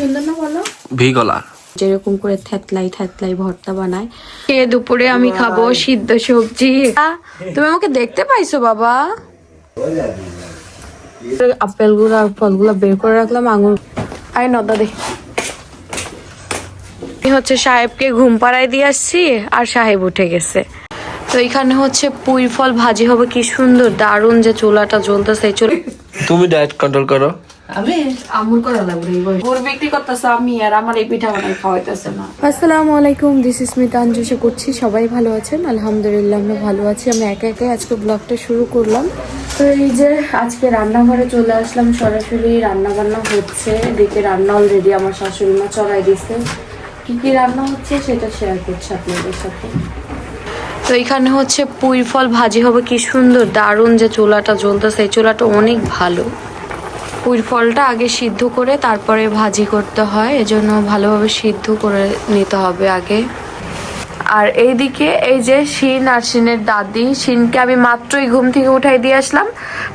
সুন্দর না বলো? ভিগলা। যেরকম করে থ্যাতলাই থ্যাতলাই ভর্তা বানায়। দুপুরে আমি খাব সিদ্ধ সবজি। তুমি আমাকে দেখতে পাইছো বাবা? আপেলগুলো আর ফলগুলো বের করে রাখলাম আঙুর। আই নদা হচ্ছে সাহেবকে ঘুম পাড়ায় দিয়ে আসছি আর সাহেব উঠে গেছে। তো এখানে হচ্ছে পুঁই ফল ভাজি হবে কি সুন্দর দারুণ যে চুলাটা জ্বলতেছে চুলা তুমি ডায়েট কন্ট্রোল করো। আমি আমুল করা লাগবে গুড় বিক্রি করতেছে আমি আর আমার এই পিঠা বানাই খাওয়াইতেছে না। আসসালামু আলাইকুম দিস ইস মিতা আঞ্জুসা করছি সবাই ভালো আছেন? আলহামদুলিল্লাহ আমরা ভালো আছি। আমি একা একাই আজকে ব্লগটা শুরু করলাম। তো এই যে আজকে রান্নাঘরে চলে আসলাম সরাসরি রান্না বান্না হচ্ছে। এদিকে রান্না অলরেডি আমার শাশুড়ি মা চড়াই দিছে। কি কি রান্না হচ্ছে সেটা শেয়ার করছি আপনাদের সাথে। তো এখানে হচ্ছে পুঁই ফল ভাজি হবে কি সুন্দর দারুণ যে চুলাটা জ্বলতেছে এই চুলাটা অনেক ভালো। পুঁই ফলটা আগে সিদ্ধ করে তারপরে ভাজি করতে হয়, এজন্য ভালোভাবে সিদ্ধ করে নিতে হবে আগে। আর এইদিকে এই যে শিন আর শিনের দাদি শিনকে আমি মাত্রই ঘুম থেকে উঠাই দিয়ে আসলাম।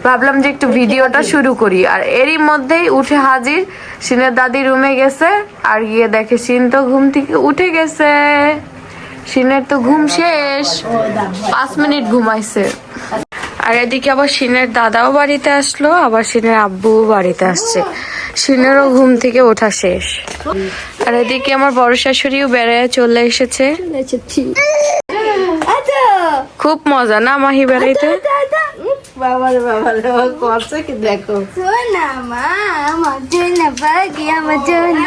ভাবলাম যে একটু ভিডিওটা শুরু করি। আর এরই মধ্যেই উঠে হাজির, শিনের দাদি রুমে গেছে, আর গিয়ে দেখে শিন তো ঘুম থেকে উঠে গেছে। শিনের তো ঘুম শেষ, পাঁচ মিনিট ঘুমাইছে। আর এদিকে আবার সিনের দাদাও বাড়িতে আসলো আবার সিনের আব্বুও বাড়িতে আসছে। সিনেরও ঘুম থেকে ওঠা শেষ। আর এদিকে আমার বড় শাশুড়িও বেড়ায় চলে এসেছে। খুব মজা না মাহি বেড়াইতে? বাবারে বাবারে ও করছে কি দেখো। সোনা মা আমার জন্য পাখি আমার জন্য।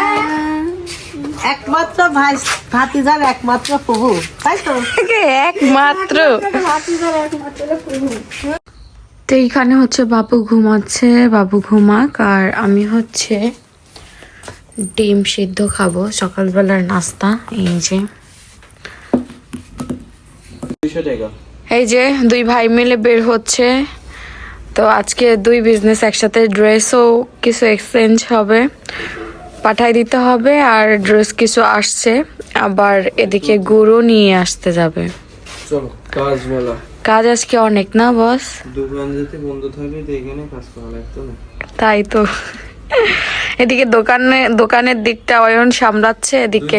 একমাত্র ভাই ভাতিজার একমাত্র প্রভু তাই তো? একমাত্র? তো এইখানে হচ্ছে বাবু ঘুমাচ্ছে বাবু ঘুমাক আর আমি হচ্ছে ডিম সিদ্ধ খাব সকালবেলার নাস্তা এই যে। এই যে দুই ভাই মিলে বের হচ্ছে। তো আজকে দুই বিজনেস একসাথে ড্রেসও কিছু এক্সচেঞ্জ হবে। পাঠাই দিতে হবে আর ড্রেস কিছু আসছে আবার এদিকে গুঁড়ো নিয়ে আসতে যাবে। চলো কাজ মেলা। কাজ আজকে অনেক না বস? দোকান যেতে বন্ধ থাকবে তো এখানে কাজ করা লাগতো না। তাই তো। এদিকে দোকানে দোকানের দিকটা অয়ন সামলাচ্ছে এদিকে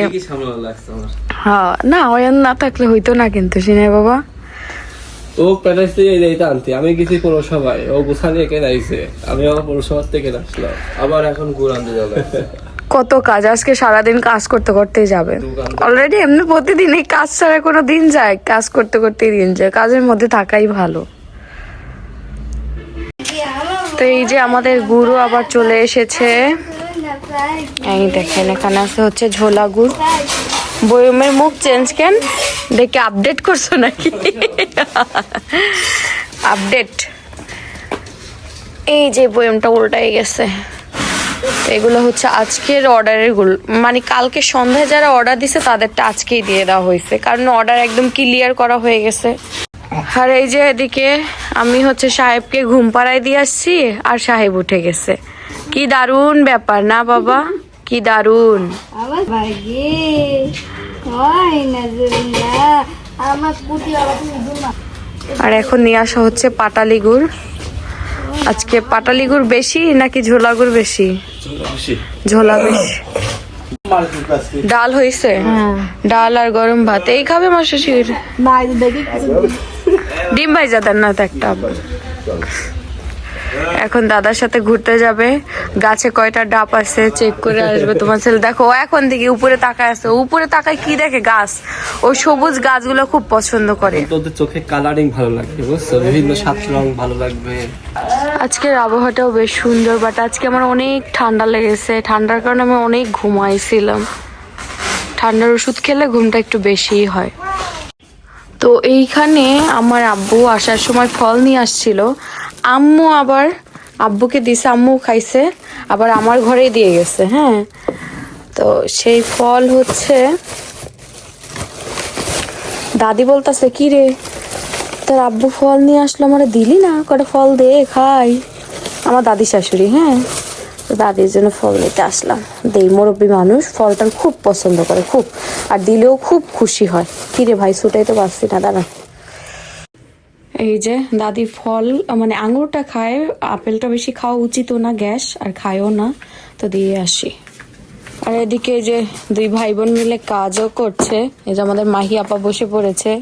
হ্যাঁ না অয়ন না থাকলে হইতো না কিন্তু সিনে বাবা। ও যাইতে আনতে। আমি গেছি পৌরসভায়। ও একে আমি আমার পৌরসভার থেকে আসলাম। আবার এখন গুড় আনতে যাবে কত কাজ আজকে সারাদিন কাজ করতে করতেই যাবে। অলরেডি এমনি প্রতিদিন এই কাজ ছাড়া কোনো দিন যায় কাজ করতে করতেই দিন যায় কাজের মধ্যে থাকাই ভালো। তো এই যে আমাদের গুরু আবার চলে এসেছে। এই দেখেন এখানে আছে হচ্ছে ঝোলা গুড়। বয়মের মুখ চেঞ্জ কেন? দেখে আপডেট করছ নাকি? আপডেট এই যে বয়মটা উল্টাই গেছে। এগুলো হচ্ছে আজকের অর্ডারেরগুলো মানে কালকে সন্ধ্যায় যারা অর্ডার দিছে তাদেরটা আজকেই দিয়ে দেওয়া হয়েছে। কারণ অর্ডার একদম ক্লিয়ার করা হয়ে গেছে। আর এই যে এদিকে আমি হচ্ছে সাহেবকে ঘুম পাড়ায় দিয়ে আসছি আর সাহেব উঠে গেছে। কি দারুণ ব্যাপার না বাবা? কি দারুণ। আর এখন নিয়ে আসা হচ্ছে পাটালি গুড় আজকে পাটালি গুড় বেশি নাকি ঝোলা গুড় বেশি? ঝোলা বেশি। ডাল হয়েছে? ডাল আর গরম ভাত। এই খাবে দেখি ডিম ভাইজা দেন না তো একটা। আবার। এখন দাদার সাথে ঘুরতে যাবে। গাছে কয়টা ডাব আছে চেক করে আসবে তোমার ছেলে। দেখো ও এখন দিকে উপরে তাকায় আছে। উপরে তাকায় কি দেখে? গাছ। ও সবুজ গাছগুলো খুব পছন্দ করে। তোদের চোখে কালারিং ভালো লাগবে বুঝছ? বিভিন্ন সাত রং ভালো লাগবে। আজকের আবহাওয়াটাও বেশ সুন্দর বাট আজকে আমার অনেক ঠান্ডা লেগেছে। ঠান্ডার কারণে আমি অনেক ঘুমাইছিলাম। ঠান্ডার ওষুধ খেলে ঘুমটা একটু বেশিই হয়। তো এইখানে আমার আব্বু আসার সময় ফল নিয়ে আসছিল। আম্মু আবার আব্বুকে দিছে আম্মু খাইছে, আবার আমার ঘরেই দিয়ে গেছে হ্যাঁ? তো সেই ফল হচ্ছে, দাদি বলতাছে, কি রে? তোর আব্বু ফল নিয়ে আসলো আমার দিলি না? কটা ফল দে, খাই। আমার দাদি শাশুড়ি হ্যাঁ? দাদির জন্য ফল নিতে আসলাম। দেই, মুরব্বী মানুষ, ফলটা খুব পছন্দ করে, খুব। আর দিলেও খুব খুশি হয়। কি রে ভাই ছুটাই তো পারছি না, দাঁড়া। এই যে, দাদি ফল মানে আঙুরটা খায়, আপেলটা বেশি খাওয়া উচিত না গ্যাস, আর খায়ও না। তো দিয়ে আসি। আর এদিকে যে, দুই ভাই বোন মিলে কাজও করছে। এই যে আমাদের মাহি আপা বসে পড়েছে।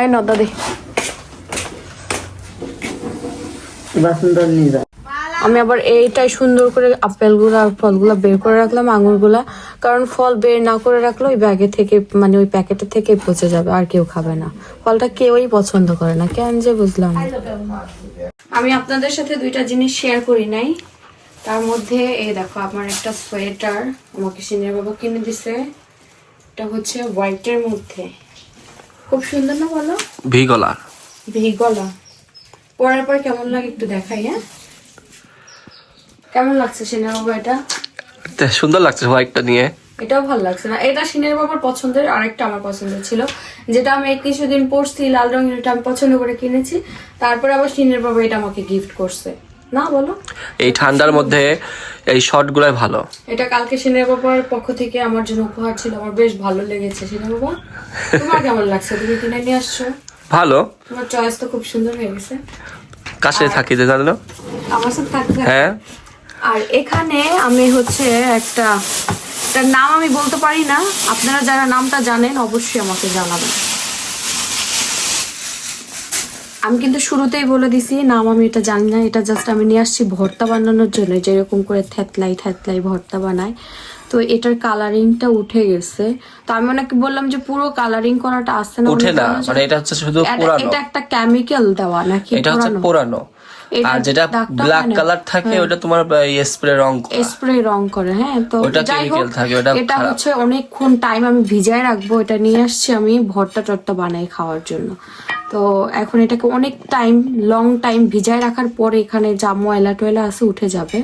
আয় ন দাদি। আমি আবার এইটাই সুন্দর করে আপেলগুলো আর ফলগুলো বের করে রাখলাম আঙুরগুলা। কারণ ফল বের না করে রাখলে ওই ব্যাগে থেকে মানে ওই প্যাকেটে থেকে পচে যাবে আর কেউ খাবে না। ফলটা কেউই পছন্দ করে না কেন যে বুঝলাম আমি আপনাদের সাথে দুইটা জিনিস শেয়ার করি নাই। তার মধ্যে এই দেখো আমার একটা সোয়েটার আমাকে সিনিয়র বাবা কিনে দিছে। এটা হচ্ছে হোয়াইটের মধ্যে। খুব সুন্দর না বলো? ভি গলা ভি গলা পরার পর কেমন লাগে একটু দেখাই হ্যাঁ? কেমন লাগছে সিনিয়র বাবা এটা সুন্দর লাগছে হোয়াইটটা নিয়ে। এটাও ভালো লাগছে না। এটা সিনের বাবার পছন্দের আরেকটা আমার পছন্দের ছিল। যেটা আমি কিছুদিন পরছি লাল রঙের এটা আমি পছন্দ করে কিনেছি। তারপরে আবার সিনের বাবা এটা আমাকে গিফট করছে। না বলো। এই ঠান্ডার মধ্যে এই শর্টগুলাই ভালো। এটা কালকে সিনের বাবার পক্ষ থেকে আমার জন্য উপহার ছিল আমার বেশ ভালো লেগেছে। সিনের বাবা তোমার কেমন লাগছে? তুমি কিনে নিয়ে আসছো? ভালো। তোমার চয়েস তো খুব সুন্দর হয়ে গেছে। কাছে থাকি যে জানো? আমার সাথে থাকতে হ্যাঁ। আর এখানে আমি হচ্ছে একটা তার নাম আমি বলতে পারি না। আপনারা যারা নামটা জানেন অবশ্যই আমাকে জানাবেন। আমি কিন্তু শুরুতেই বলে দিছি নাম আমি এটা জানি না এটা জাস্ট আমি নিয়ে আসছি ভর্তা বানানোর জন্য যেরকম করে থ্যাতলাই থ্যাতলাই ভর্তা বানায়। তো এটার কালারিংটা উঠে গেছে। তো আমি ওনাকে বললাম যে পুরো কালারিং করাটা আসছে না? উঠে না মানে এটা হচ্ছে শুধু পুরানো। এটা একটা কেমিক্যাল দেওয়া নাকি এটা হচ্ছে পুরানো? আর যেটা ব্ল্যাক কালার থাকে ওটা তোমার স্প্রে রং স্প্রে রং করে হ্যাঁ তো ওটা chemical থাকে, ওটা এটা হচ্ছে অনেকক্ষণ টাইম আমি ভিজায় রাখব এটা নিয়ে আসছি আমি ভর্তা টর্তা বানাই খাওয়ার জন্য। তো এখন এটাকে অনেক টাইম লং টাইম ভিজায় রাখার পরে এখানে যা ময়লা টয়লা আছে উঠে যাবে।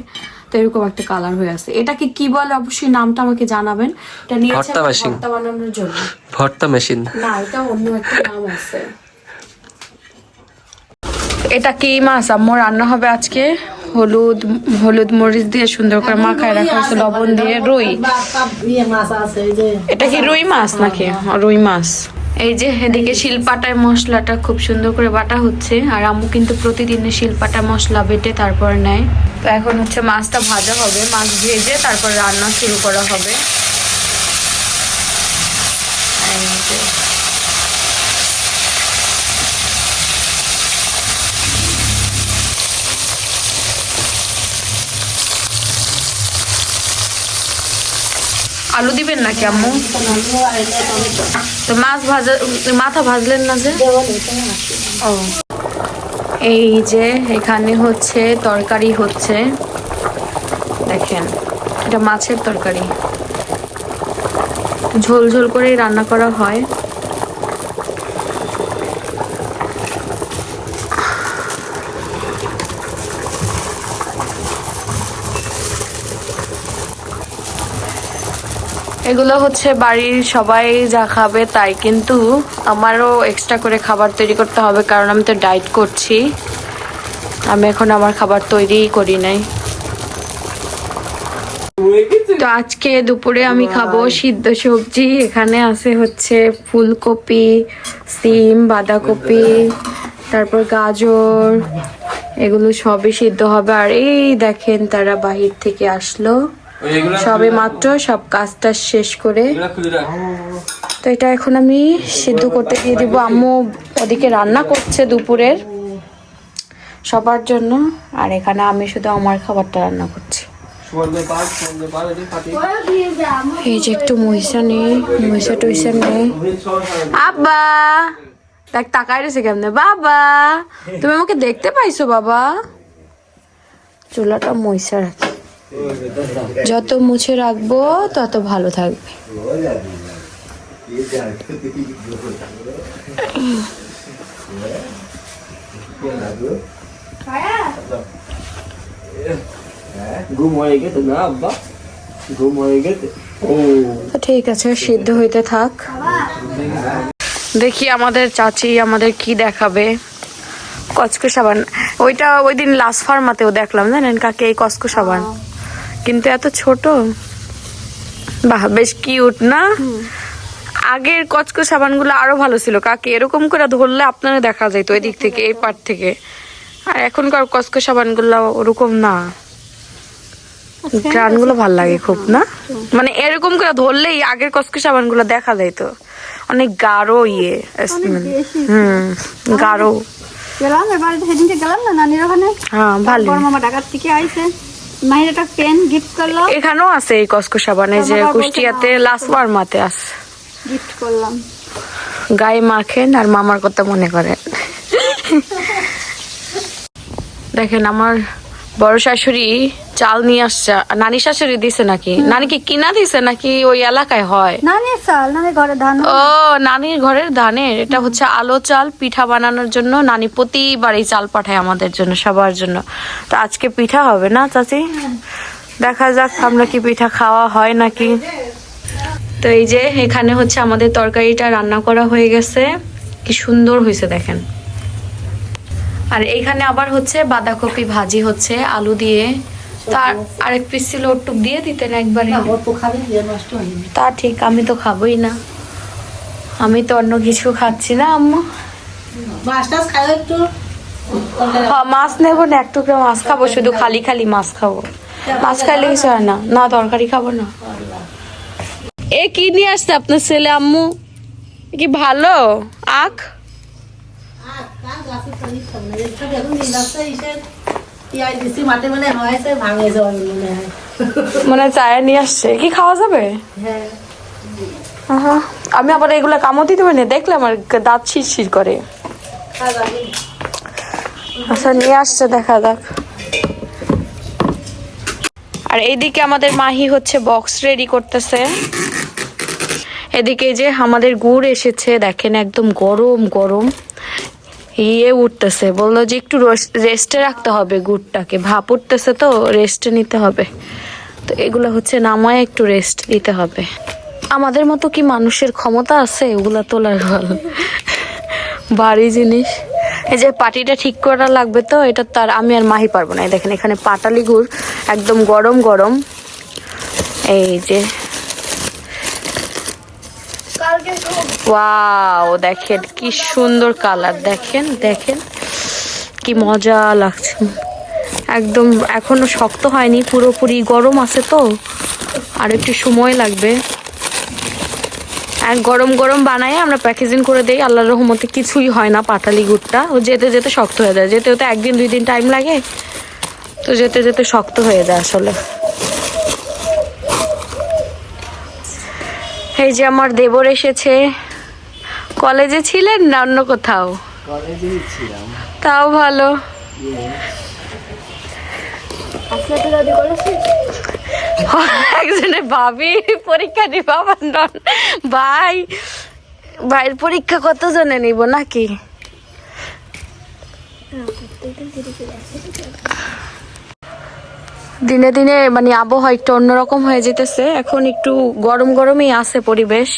তো এরকম একটা কালার হয়ে আছে। এটাকে কি বলে? অবশ্যই নামটা আমাকে জানাবেন। এটা নিয়ে। ভর্তা বানানোর জন্য। ভর্তা মেশিন না এটা অন্য একটা নাম আছে। এটা কি মাছ? আম্মু রান্না হবে আজকে? হলুদ হলুদ মরিচ দিয়ে সুন্দর করে মাখায় রাখা হয়েছে লবণ দিয়ে রুই। এটা কি রুই মাছ নাকি? রুই মাছ। এই যে এদিকে শিলপাটায় মশলাটা খুব সুন্দর করে বাটা হচ্ছে আর আম্মু কিন্তু প্রতিদিনের শিলপাটা মশলা বেটে তারপর নেয়। তো এখন হচ্ছে মাছটা ভাজা হবে মাছ ভেজে তারপর রান্না শুরু করা হবে। আলু দিবেন নাকি আম্মু? তো মাছ ভাজা, মাথা ভাজলেন না যে? ও। এই যে এখানে হচ্ছে তরকারি হচ্ছে। দেখেন, এটা মাছের তরকারি। ঝোল ঝোল করে রান্না করা হয়। এগুলো হচ্ছে বাড়ির সবাই যা খাবে তাই কিন্তু আমারও এক্সট্রা করে খাবার তৈরি করতে হবে কারণ আমি তো ডায়েট করছি। আমি এখন আমার খাবার তৈরি করি নাই। তো আজকে দুপুরে আমি খাব সিদ্ধ সবজি এখানে আছে হচ্ছে ফুলকপি সিম বাঁধাকপি তারপর গাজর এগুলো সবই সিদ্ধ হবে। আর এই দেখেন তারা বাহির থেকে আসলো। সবে মাত্র সব কাজটা শেষ করে। তো এটা এখন আমি সিদ্ধ করতে দিয়ে দিব। আম্মু ওদিকে রান্না করছে দুপুরের সবার জন্য। আর এখানে আমি শুধু আমার খাবারটা রান্না করছি। এই যে একটু মহিষা নেই মহিষা টইষা নেই। আব্বা দেখ তাকাই রয়েছে কেমনে? বাবা তুমি আমাকে দেখতে পাইছো বাবা? চুলাটা মহিষা রাখি। যত মুছে রাখব তত ভালো থাকবে। ঠিক আছে সিদ্ধ হইতে থাক। দেখি আমাদের চাচি আমাদের কি দেখাবে। কচকো সাবান। ওইটা ওই দিন লাস্ট ফার্মাতেও দেখলাম জানেন? কাকে? এই কচকো সাবান। কিন্তু এত ছোট? বাহ বেশ কিউট না? আগের কচকো সাবানগুলো আরও ভালো ছিল। কাকে এরকম করে ধরলে আপনারা দেখা যাইতো দিক থেকে এই পার থেকে। আর এখনকার কচকো সাবানগুলো ওরকম না। গানগুলো ভালো লাগে খুব না? মানে এরকম করে ধরলেই আগের কসকো সাবানগুলো দেখা যায় তো অনেক গাঢ় ইয়ে। হুম গাঢ়। গেলাম এবারে সেদিনকে গেলাম না নানির ওখানে? হ্যাঁ ভালো মামা থেকে আইছে। একটা পেন গিফট করলাম এখানেও আছে এই কসকো সাবানে যে কুষ্টিয়াতে লাস্ট মাতে আছে। গিফট করলাম। গায়ে মাখেন আর মামার কথা মনে করেন দেখেন আমার বড় শাশুড়ি চাল নিয়ে আসছে। নানি শাশুড়ি দিছে নাকি? নানি কি কিনা দিছে নাকি ওই এলাকায় হয়? নানির চাল নানির ঘরে ধান ও নানির ঘরের ধানের। এটা হচ্ছে আলো চাল পিঠা বানানোর জন্য নানি প্রতিবার এই চাল পাঠায় আমাদের জন্য সবার জন্য। তো আজকে পিঠা হবে না চাচি? দেখা যাক আমরা কি পিঠা খাওয়া হয় নাকি। তো এই যে এখানে হচ্ছে আমাদের তরকারিটা রান্না করা হয়ে গেছে। কি সুন্দর হয়েছে দেখেন। আর এইখানে আবার হচ্ছে বাঁধাকপি ভাজি হচ্ছে আলু দিয়ে। তার আরেক পিস ছিল ওটুক দিয়ে দিতেন একবারে। তা ঠিক আমি তো খাবোই না। আমি তো অন্য কিছু খাচ্ছি না আম্মু। মাছ হ্যাঁ মাছ নেব না এক টুকরো মাছ খাব শুধু খালি খালি মাছ খাব। মাছ খাইলে কিছু হয় না। না তরকারি খাব না। এ কি নিয়ে আসছে আপনার ছেলে আম্মু? কি ভালো? আখ? মানে হয়। চায়ে নিয়ে আসছে। কি খাওয়া যাবে? হ্যাঁ। আমি আবার এগুলা কামও দিতে পারি না। দেখলে আমার দাঁত ছিড়ছিড় করে। আচ্ছা নিয়ে আসছে দেখা যাক। আর এইদিকে আমাদের মাহি হচ্ছে বক্স রেডি করতেছে। এদিকে যে আমাদের গুড় এসেছে দেখেন একদম গরম গরম। ইয়ে উঠতেছে, বলল যে একটু রেস্টে রাখতে হবে গুড়টাকে। ভাপ উঠতেছে তো রেস্টে নিতে হবে। তো এগুলো হচ্ছে নামায় একটু রেস্ট দিতে হবে। আমাদের মতো কি মানুষের ক্ষমতা আছে? এগুলা তোলার বল ভারী জিনিস। এই যে পাটিটা ঠিক করা লাগবে তো, এটা তার আমি আর মাহি পারব না। দেখেন, এখানে পাটালি গুড় একদম গরম গরম এই যে ওয়াও দেখেন কি সুন্দর কালার দেখেন দেখেন, কি মজা লাগছে। একদম এখনও শক্ত হয়নি, পুরোপুরি গরম আছে তো, আর একটু সময় লাগবে। আর গরম গরম বানায় আমরা প্যাকেজিং করে দেই, আল্লাহর রহমতে কিছুই হয় না পাটালি গুড়টা। ও যেতে যেতে শক্ত হয়ে যায়, যেতে যেতে একদিন দুই দিন টাইম লাগে, তো যেতে যেতে শক্ত হয়ে যায় আসলে। এই যে আমার দেবর এসেছে। কলেজে ছিলেন না অন্য কোথাও? তাও ভালো। একজনে ভাবি পরীক্ষা দিব আবার নন। ভাই ভাইয়ের পরীক্ষা কত জনে নিব নাকি? দিনে দিনে মানে আবহাওয়া একটু অন্যরকম হয়ে যেতেছে। এখন একটু গরম গরমই আছে পরিবেশ।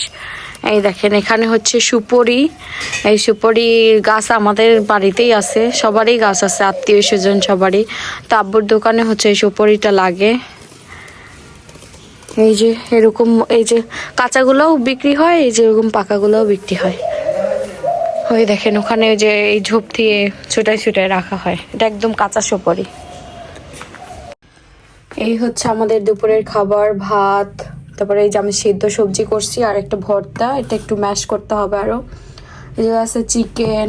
এই দেখেন, এখানে হচ্ছে সুপরি। এই সুপরি গাছ আমাদের বাড়িতেই আছে, সবারই গাছ আছে, আত্মীয় স্বজন সবারই। তো আব্বুর দোকানে হচ্ছে এই সুপরিটা লাগে। এই যে এরকম, এই যে কাঁচাগুলোও বিক্রি হয়, এই যে এরকম পাকাগুলোও বিক্রি হয়। ওই দেখেন, ওখানে যে এই ঝোপ দিয়ে ছুটাই ছুটাই রাখা হয়। এটা একদম কাঁচা সুপারি। এই হচ্ছে আমাদের দুপুরের খাবার, ভাত, তারপরে এই যে আমি সিদ্ধ সবজি করছি আর একটা ভর্তা, এটা একটু ম্যাশ করতে হবে আরও এই যে আছে চিকেন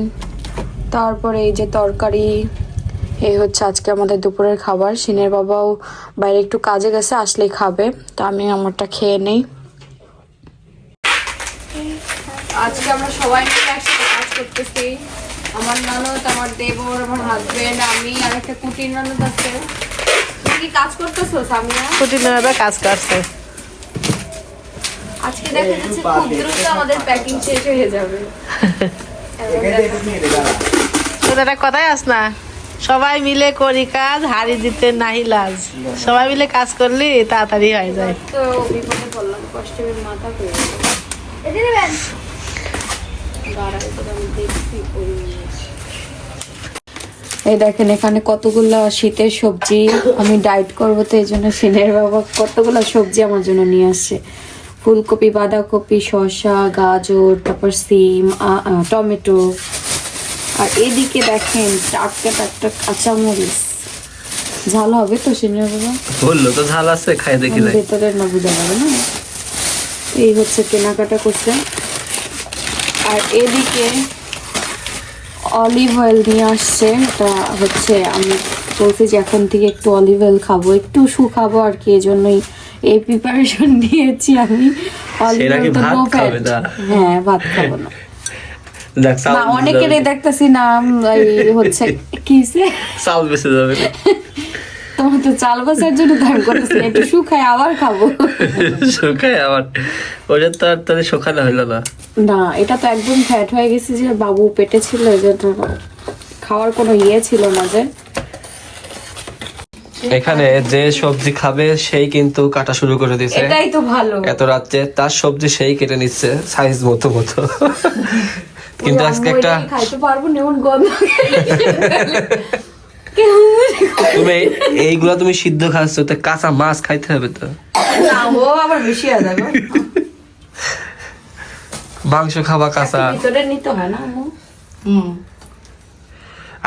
তারপরে এই যে তরকারি, এই হচ্ছে আজকে আমাদের দুপুরের খাবার। সিনের বাবাও বাইরে একটু কাজে গেছে, আসলেই খাবে, তো আমি আমারটা খেয়ে নেই। আজকে আমরা সবাই মিলে একসাথে কাজ করতেছি। আমার ননদ, আমার দেবর, আমার হাজবেন্ড আমি আর একটা কুটির ননদ আছে। কি কাজ করতেছো সামিয়া? প্রতিদিন কাজ করছে। আজকে দেখা যাচ্ছে খুব দ্রুত আমাদের প্যাকিং শেষ হয়ে যাবে। তোর একটা কথাই আস না। সবাই মিলে করি কাজ হাড়ি দিতে নাহি লাজ। সবাই মিলে কাজ করলি তাড়াতাড়ি হয়ে যায়। তো বিপদে পড়লাম কষ্টে মাথা করে এদিকে নেবেন এই দেখেন এখানে কতগুলো শীতের সবজি আমি ডায়েট করব তো এই জন্য সিনের বাবা কতগুলো সবজি আমার জন্য নিয়ে আসছে। ফুলকপি বাঁধাকপি শসা গাজর তারপর সিম টমেটো। আর এদিকে দেখেন টাটকা টাটকা কাঁচামরিচ। ঝাল হবে তো সিনিয়র বাবা বলল তো ঝাল আছে খাই দেখি ভেতরে না বোঝা যাবে না। এই হচ্ছে কেনাকাটা করছে। আর এদিকে অলিভ অয়েল নিয়ে আসছে। এটা হচ্ছে আমি বলছি যে এখন থেকে একটু অলিভ অয়েল খাব। একটু শুকাবো আর কি এই জন্যই এই প্রিপারেশন নিয়েছি আমি। অলিভ অয়েল তো নো? ফ্যাট হ্যাঁ ভাত খাব না। অনেকেরই। দেখতেছি নাম হচ্ছে কি? চাল বেঁচে যাবে। তোমার তো চাল বাসার জন্য একটু শুকায় আবার খাব। শুকায় আবার। ওটা তো আর তাহলে শুকানো হইল না। না এটা তো একদম ফ্যাট হয়ে গেছে যে বাবু পেটে ছিল জন্য খাওয়ার কোনো ইয়ে ছিল না যে। এখানে যে সবজি খাবে সেই কিন্তু কাটা শুরু করে দিছে এটাই তো ভালো। এত রাত্রে তার সবজি সেই কেটে নিচ্ছে সাইজ মতো মতো। কিন্তু আজকে একটা খাইতে পারব না এমন গন্ধ তুমি এইগুলা তুমি সিদ্ধ খাচ্ছ তো কাঁচা মাছ খাইতে হবে তো। ও আবার বেশি হয়ে যাবে। মাংস খাবা কাঁচা। ভিতরে নিতে হয় না হুম।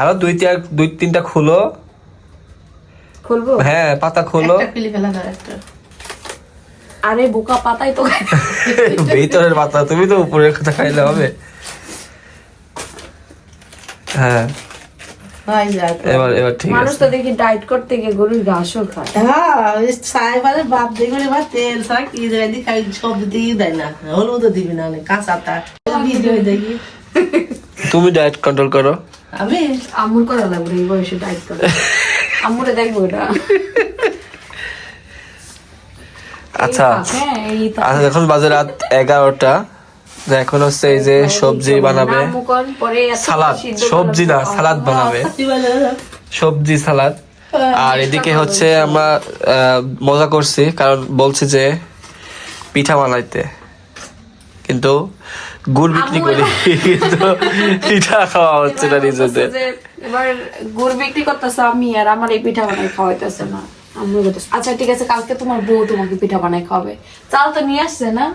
আরও দুই তিন দুই তিনটা খুলো। খুলবো? হ্যাঁ পাতা খোলো। আরে বোকা পাতাই তো ভিতরের পাতা তুমি তো উপরের কথা খাইলে হবে। হ্যাঁ। এবার এবার ঠিক মানুষ তো দেখি ডায়েট করতে গিয়ে গরুর ঘাসও খায়। হ্যাঁ ওই বাপ দেখবে এবার তেল ছাড়া কি জায়গায় দিয়ে খাই সব দিয়ে দেয় না। হলুদও দিবি না কাঁচা তা দেখি। তুমি ডায়েট কন্ট্রোল করো। আমি? আমুর করা লাগবে এই বয়সে ডায়েট করে। আমুরে দেখব এটা। আচ্ছা হ্যাঁ এই আচ্ছা এখন বাজে রাত এগারোটা। এখন হচ্ছে এই যে সবজি বানাবে। সালাদ সবজি না সালাদ বানাবে। সবজি সালাদ। আর এদিকে হচ্ছে আমরা মজা করছি কারণ বলছি যে পিঠা বানাইতে। কিন্তু গুড় বিক্রি করি কিন্তু পিঠা খাওয়া হচ্ছে না নিজেদের। এবার গুড় বিক্রি করতেছে আমি আর আমার এই পিঠা বানাই খাওয়াইতেছে না। আচ্ছা ঠিক আছে কালকে তোমার বউ তোমাকে পিঠা বানাই খাওয়াবে। চাল তো নিয়ে আসছে না?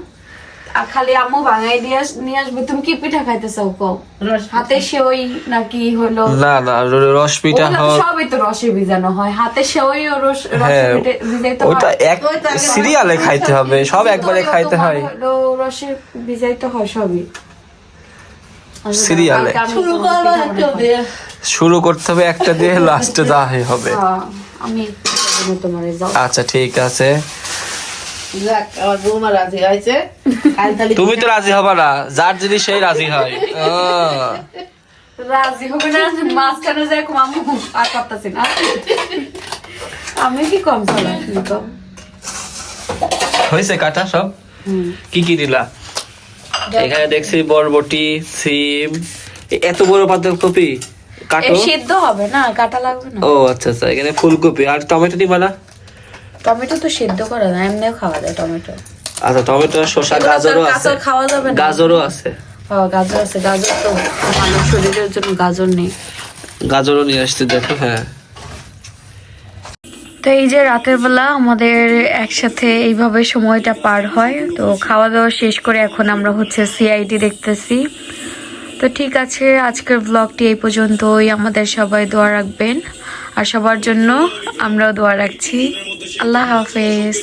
খালি আম্মু বাঙাই দিয়ে নিয়ে আসবে। তুমি কি পিঠা খাইতে চাও কও হাতে সেওই নাকি হলো? না না রস পিঠা সবই তো রসে ভিজানো হয়। হাতে সেওই ও রস হ্যাঁ ভিজাইতে ওটা এক সিরিয়ালে খাইতে হবে। সব একবারে খাইতে হয়। রসে ভিজাইতে হয় সবই। সিরিয়ালে। শুরু তোমাকে করব পিঠা একটা বানাই। দিয়ে। শুরু করতে হবে একটা দিয়ে লাস্টে দাহি হবে। হ্যাঁ, আমি তোমার যাও। আচ্ছা ঠিক আছে। তুমি তো রাজি হবা না যার জিনিস সেই রাজি হয়। আহ, রাজি হবে না মাঝখানে যাই মামু আর করতেছি না। আমি কি কম কম? হয়েছে কাটা সব? কি কি দিলা? এখানে দেখছি বরবটি সিম এত বড় পাতাকপি এ কাটো সিদ্ধ হবে না কাটা লাগবে না। ও আচ্ছা আচ্ছা এখানে ফুলকপি। আর টমেটো দিবা না? টমেটো তো সিদ্ধ করা যায় এমনিও খাওয়া যায় টমেটো। আচ্ছা টমেটো শসা গাজরও আছে। খাওয়া যাবে না। গাজরও আছে। হ্যাঁ, গাজর আছে। গাজর তো ভালো শরীরের জন্য গাজর নেই। গাজরও নিয়ে আসতে দেখো হ্যাঁ। তো এই যে রাতের বেলা আমাদের একসাথে এইভাবে সময়টা পার হয় তো খাওয়া দাওয়া শেষ করে এখন আমরা হচ্ছে সিআইডি দেখতেছি। তো ঠিক আছে আজকের ব্লগটি এই পর্যন্তই। আমাদের সবাই দোয়া রাখবেন। আর সবার জন্য আমরাও দোয়া রাখছি। আল্লাহ হাফেজ।